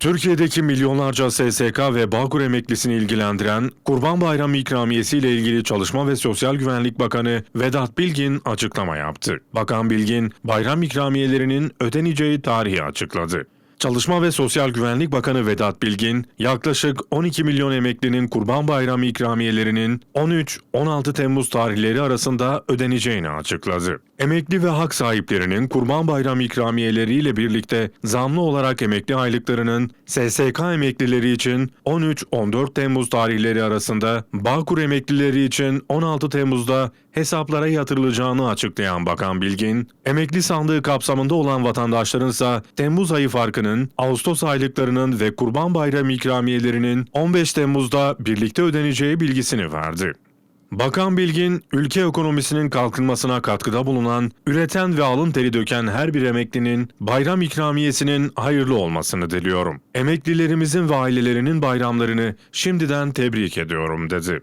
Türkiye'deki milyonlarca SSK ve Bağkur emeklisini ilgilendiren Kurban Bayramı ikramiyesi ile ilgili Çalışma ve Sosyal Güvenlik Bakanı Vedat Bilgin açıklama yaptı. Bakan Bilgin, bayram ikramiyelerinin ödeneceği tarihi açıkladı. Çalışma ve Sosyal Güvenlik Bakanı Vedat Bilgin, yaklaşık 12 milyon emeklinin Kurban Bayramı ikramiyelerinin 13-16 Temmuz tarihleri arasında ödeneceğini açıkladı. Emekli ve hak sahiplerinin Kurban Bayramı ikramiyeleriyle birlikte zamlı olarak emekli aylıklarının SSK emeklileri için 13-14 Temmuz tarihleri arasında, Bağkur emeklileri için 16 Temmuz'da hesaplara yatırılacağını açıklayan Bakan Bilgin, emekli sandığı kapsamında olan vatandaşların ise Temmuz ayı farkının, Ağustos aylıklarının ve Kurban Bayramı ikramiyelerinin 15 Temmuz'da birlikte ödeneceği bilgisini verdi. Bakan Bilgin, ülke ekonomisinin kalkınmasına katkıda bulunan, üreten ve alın teri döken her bir emeklinin bayram ikramiyesinin hayırlı olmasını diliyorum. Emeklilerimizin ve ailelerinin bayramlarını şimdiden tebrik ediyorum dedi.